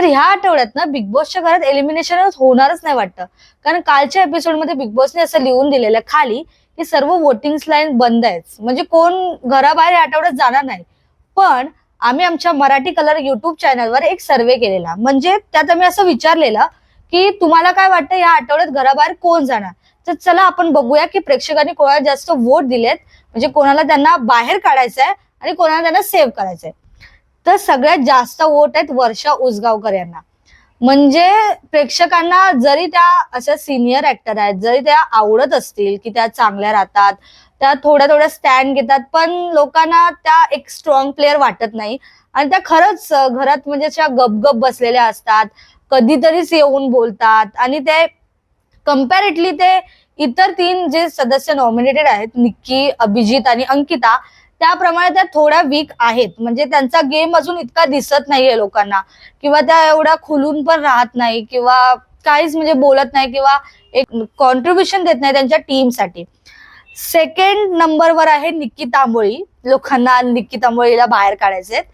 तर ह्या आठवड्यात ना बिग बॉसच्या घरात एलिमिनेशन होणारच नाही वाटतं. कारण कालच्या एपिसोडमध्ये बिग बॉसने असं लिहून दिलेलं आहे खाली की सर्व वोटिंग लाईन बंद आहेत. म्हणजे कोण घराबाहेर या आठवड्यात जाणार नाही. पण आम्ही आमच्या मराठी कलर युट्यूब चॅनलवर एक सर्वे केलेला. म्हणजे त्यात आम्ही असं विचारलेलं की तुम्हाला काय वाटतं या आठवड्यात घराबाहेर कोण जाणार? तर चला आपण बघूया की प्रेक्षकांनी कोणाला जास्त वोट दिलेत. म्हणजे कोणाला त्यांना बाहेर काढायचं आहे आणि कोणाला त्यांना सेव्ह करायचंय. तर सगळ्यात जास्त वोट आहेत वर्षा उसगावकर यांना म्हणजे प्रेक्षकांना जरी त्या अशा सिनियर ऍक्टर आहेत जरी त्या आवडत असतील की त्या चांगल्या राहतात त्या थोड्या थोड्या स्टँड घेतात पण लोकांना त्या एक स्ट्रॉंग प्लेअर वाटत नाही. आणि त्या खरंच घरात म्हणजे अशा गपगप बसलेल्या असतात कधीतरीच येऊन बोलतात आणि ते कम्पॅरेटली ते इतर तीन जे सदस्य नॉमिनेटेड आहेत निक्की अभिजित आणि अंकिता त्याप्रमाणे त्या थोड्या वीक आहेत. म्हणजे त्यांचा गेम अजून इतका दिसत नाहीये लोकांना. किंवा त्या एवढ्या खुलून पण राहत नाही किंवा काहीच म्हणजे बोलत नाही किंवा एक कॉन्ट्रीब्युशन देत नाही त्यांच्या टीमसाठी सेकंड नंबरवर आहे निक्की तांबोळी लोकांना निक्की तांबोळीला बाहेर काढायचे आहेत.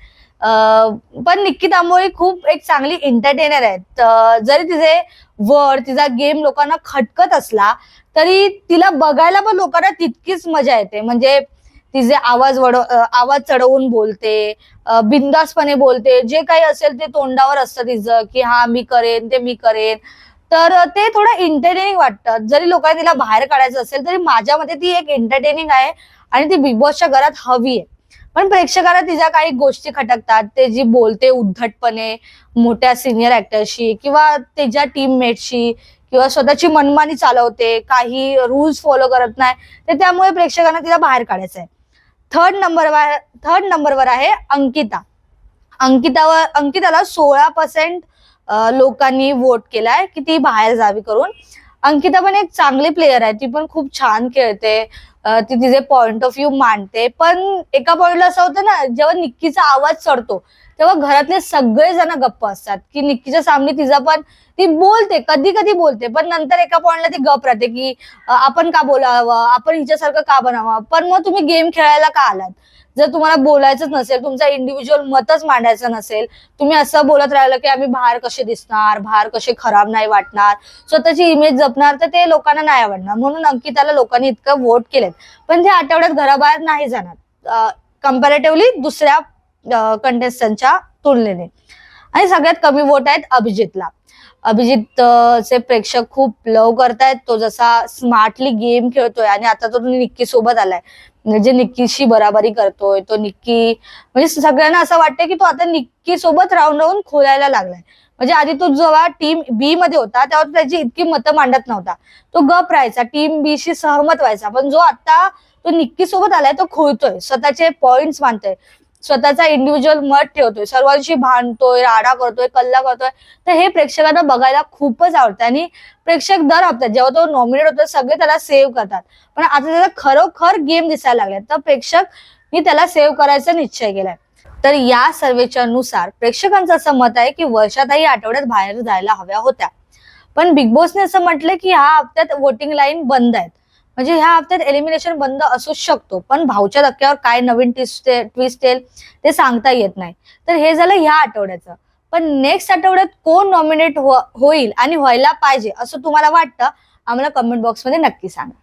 पण निक्की तांबोळी खूप एक चांगली एंटरटेनर आहेत. जरी तिचे वर तिचा गेम लोकांना खटकत असला तरी तिला बघायला पण लोकांना तितकीच मजा येते. म्हणजे तिचे आवाज वड आवाज चढवून बोलते बिंदासपणे बोलते जे काही असेल ते तोंडावर असतं तिचं की हा मी करेन ते मी करेन. तर ते थोडं एंटरटेनिंग वाटतं. जरी लोकांना तिला बाहेर काढायचं असेल तरी माझ्या मते ती एक एंटरटेनिंग आहे आणि ती बिग बॉसच्या घरात हवी आहे. पण प्रेक्षकाला तिच्या काही गोष्टी खटकतात. ते जी बोलते उद्धटपणे मोठ्या सिनियर ऍक्टरशी किंवा तिच्या टीममेटशी किंवा स्वतःची मनमानी चालवते काही रूल्स फॉलो करत नाही तर त्यामुळे प्रेक्षकांना तिला बाहेर काढायचं आहे थर्ड नंबरवर थर्ड नंबरवर आहे अंकिता. अंकितावर अंकिताला सोळा पर्सेंट लोकांनी वोट केलाय की ती बाहेर जावी करून. अंकिता पण एक चांगली प्लेयर आहे. ती पण खूप छान खेळते. ती तिचे पॉइंट ऑफ व्ह्यू मांडते. पण एका पॉइंटला असं होतं ना जेव्हा निक्कीचा आवाज चढतो तेव्हा घरातले सगळे जण गप्प असतात. की निक्कीच्या सामने तिचा पण ती बोलते कधी कधी बोलते पण नंतर एका पॉइंटला ती गप राहते की आपण का बोलावं? आपण हिच्यासारखं का बनावं? पण मग तुम्ही गेम खेळायला का आलात? जर तुम्हाला बोलायचंच नसेल तुमचा इंडिव्हिज्युअल मतच मांडायचं नसेल तुम्ही असं बोलत राहिलं की आम्ही बाहेर कसे दिसणार? बाहेर कसे खराब नाही वाटणार? स्वतःची इमेज जपणार तर ते लोकांना नाही आवडणार. म्हणून अंकिताला लोकांनी इतकं वोट केलेत पण ते आठवड्यात घराबाहेर नाही जाणार. कम्पॅरेटिव्हली दुसऱ्या कंटेस्टंटच्या तुलनेने. आणि सगळ्यात कमी वोट आहेत अभिजितला. अभिजित चे प्रेक्षक खूप लव करतायत. तो जसा स्मार्टली गेम खेळतोय आणि आता तो निक्की सोबत आलाय. म्हणजे निक्कीशी बराबरी करतोय तो निक्की म्हणजे सगळ्यांना असं वाटतंय की तो आता निक्की सोबत राहून राहून खोलायला लागलाय. म्हणजे आधी तो जेव्हा टीम बी मध्ये होता तेव्हा तो त्याची इतकी मतं मांडत नव्हता. तो गप राहायचा टीम बी शी सहमत व्हायचा. पण जो आता तो निक्की सोबत आलाय तो खोलतोय स्वतःचे पॉइंट्स मानतोय स्वतःचा इंडिव्हिज्युअल मत ठेवतोय. सर्वांशी भांडतोय राडा करतोय कल्ला करतोय. तर हे प्रेक्षकांना बघायला खूपच आवडतं. आणि प्रेक्षक दर हप्त्यात जेव्हा तो नॉमिनेट होतो सगळे त्याला सेव्ह करतात. पण आता त्याचा खरोखर गेम दिसायला लागलाय. तर प्रेक्षक मी त्याला सेव्ह करायचा निश्चय केलाय. तर या सर्वेच्या नुसार प्रेक्षकांचं असं मत आहे की वर्षातही आठवड्यात बाहेर जायला हव्या होत्या. पण बिग बॉसने असं म्हटलं की ह्या हप्त्यात वोटिंग लाईन बंद आहेत. म्हणजे ह्या हप्त्यात एलिमिनेशन बंद असूच शकतो पण भाऊच्या धक्क्यावर काय नवीन ट्विस्ट ट्विस्ट येईल ते सांगता येत नाही. तर हे झालं ह्या आठवड्याचं. पण नेक्स्ट आठवड्यात कोण नॉमिनेट हो, होईल आणि व्हायला पाहिजे असं तुम्हाला वाटतं? आम्हाला कमेंट बॉक्समध्ये नक्की सांगा.